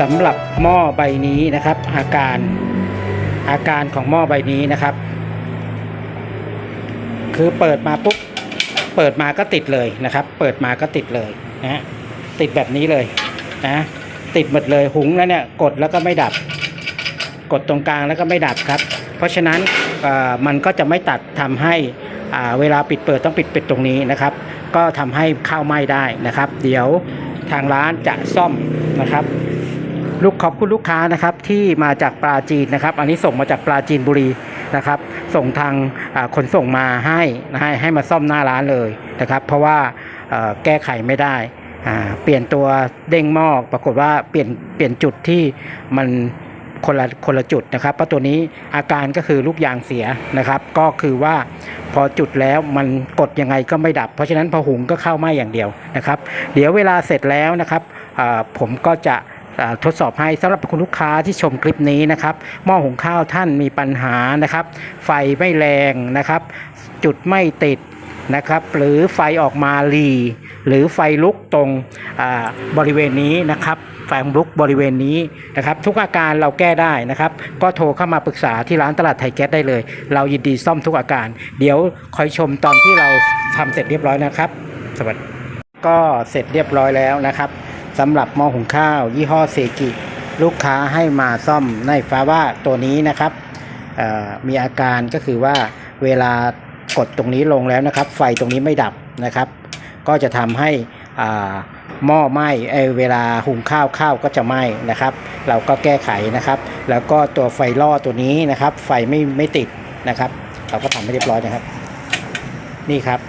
สำหรับหม้อใบนี้นะครับ อาการอาการของหม้อใบนี้นะครับ คือเปิดมาปุ๊บเปิดมาก็ติดเลยนะครับ เปิดมาก็ติดเลยนะติดแบบนี้เลยนะติดหมดเลยหุงแล้วเนี่ยกดแล้วก็ไม่ดับ กดตรงกลางแล้วก็ไม่ดับครับ เพราะฉะนั้นมันก็จะไม่ตัดทำให้เวลาปิดเปิดต้องปิดปิดตรงนี้นะครับ ก็ทำให้ข้าวไหม้ได้นะครับ เดี๋ยวทางร้านจะซ่อมนะครับ ลูกขอบคุณลูกค้านะครับที่มาจากปราจีนนะครับ อันนี้ส่งมาจากปราจีนบุรีนะครับ ส่งทางขนส่งมาให้นะให้ให้มาซ่อมหน้าร้านเลยนะครับ เพราะว่าแก้ไขไม่ได้เปลี่ยนตัวเด้งหม้อปรากฏว่าเปลี่ยนเปลี่ยนจุดที่มันคนละคนละจุดนะครับเพราะตัวนี้อาการก็คือลูกยางเสียนะครับ ก็คือว่าพอจุดแล้วมันกดยังไงก็ไม่ดับ เพราะฉะนั้นพอหุงก็เข้าไหม้อย่างเดียวนะครับ เดี๋ยวเวลาเสร็จแล้วนะครับผมก็จะ ทดสอบให้สำหรับคุณลูกค้าที่ชมคลิปนี้นะครับหม้อหุงข้าวท่านมีปัญหานะครับ ไฟไม่แรงนะครับ จุดไม่ติดนะครับ หรือไฟออกมาลีหรือไฟลุกตรงอ่าบริเวณนี้นะครับไฟลุกบริเวณนี้นะครับ ทุกอาการเราแก้ได้นะครับ ก็โทรเข้ามาปรึกษาที่ร้านตลาดไทยแก๊สได้เลย เรายินดีซ่อมทุกอาการ เดี๋ยวคอยชมตอนที่เราทำเสร็จเรียบร้อยนะครับ สวัสดีก็เสร็จเรียบร้อยแล้วนะครับ สำหรับหม้อหุงข้าว ยี่ห้อเซกิ ลูกค้าให้มาซ่อมในฟ้าว่าตัวนี้นะครับมีอาการก็คือว่าเวลากดตรงนี้ลงแล้วนะครับ ไฟตรงนี้ไม่ดับนะครับ ก็จะทำให้หม้อไหม้เอ่อเวลาหุงข้าวข้าวก็จะไหม้นะครับ เราก็แก้ไขนะครับ แล้วก็ตัวไฟล่อตัวนี้นะครับ ไฟไม่ไม่ติดนะครับ เราก็ทำให้เรียบร้อยนะครับ นี่ครับ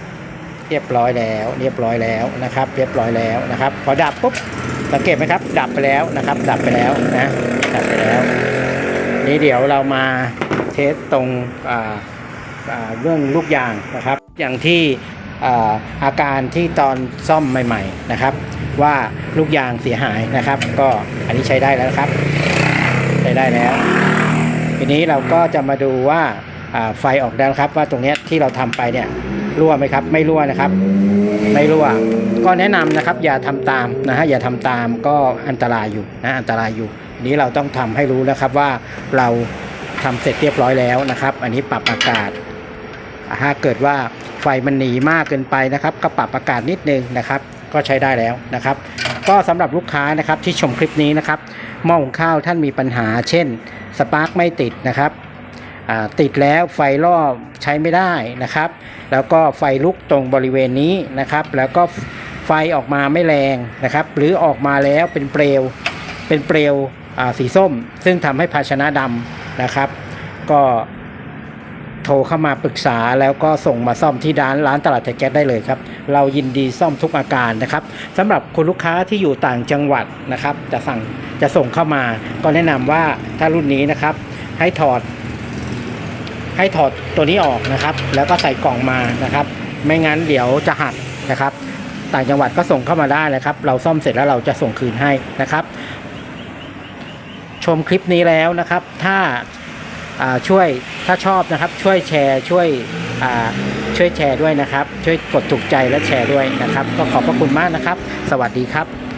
เรียบร้อยแล้ว เรียบร้อยแล้วนะครับ เรียบร้อยแล้วนะครับ พอดับปุ๊บสังเกตไหมครับ ดับไปแล้วนะครับ ดับไปแล้วนะดับไปแล้ว นี่เดี๋ยวเรามาเทสตรงเรื่องลูกยางนะครับ อย่างที่อาอาการที่ตอนซ่อมใหม่ๆนะครับ ว่าลูกยางเสียหายนะครับ ก็อันนี้ใช้ได้แล้วครับ ใช้ได้แล้ว ทีนี้เราก็จะมาดูว่าาไฟออกแล้วครับ ว่าตรงนี้ที่เราทำไปเนี่ย รั่วไหมครับ ไม่รั่วนะครับ ไม่รั่ว ก็แนะนำนะครับ อย่าทำตามนะฮะอย่าทำตามก็อันตรายอยู่นะอันตรายอยู่ นี้เราต้องทำให้รู้นะครับว่าเราทำเสร็จเรียบร้อยแล้วนะครับ อันนี้ปรับอากาศถ้าเกิดว่าไฟมันหนีมากเกินไปนะครับ ก็ปรับอากาศนิดนึงนะครับ ก็ใช้ได้แล้วนะครับ ก็สำหรับลูกค้านะครับที่ชมคลิปนี้นะครับหม้อหุงข้าวท่านมีปัญหา เช่น สปาร์กไม่ติดนะครับ ติดแล้วไฟล่อใช้ไม่ได้นะครับ แล้วก็ไฟลุกตรงบริเวณนี้นะครับ แล้วก็ไฟออกมาไม่แรงนะครับ หรือออกมาแล้วเป็นเปลวเป็นเปลวสีส้ม ซึ่งทำให้ภาชนะดำนะครับ ก็โทรเข้ามาปรึกษาแล้วก็ส่งมาซ่อมที่ร้านร้านตลาดไทยแก๊สได้เลยครับ เรายินดีซ่อมทุกอาการนะครับสำหรับคุณลูกค้าที่อยู่ต่างจังหวัดนะครับ จะสั่งจะส่งเข้ามา ก็แนะนำว่าถ้ารุ่นนี้นะครับ ให้ถอด ให้ถอดตัวนี้ออกนะครับ แล้วก็ใส่กล่องมานะครับ ไม่งั้นเดี๋ยวจะหักนะครับ ต่างจังหวัดก็ส่งเข้ามาได้นะครับ เราซ่อมเสร็จแล้วเราจะส่งคืนให้นะครับ ชมคลิปนี้แล้วนะครับ ถ้าช่วยถ้าชอบนะครับ ช่วยแชร์ช่วยช่วยแชร์ด้วยนะครับ ช่วยกดถูกใจและแชร์ด้วยนะครับ ก็ขอบพระคุณมากนะครับ สวัสดีครับ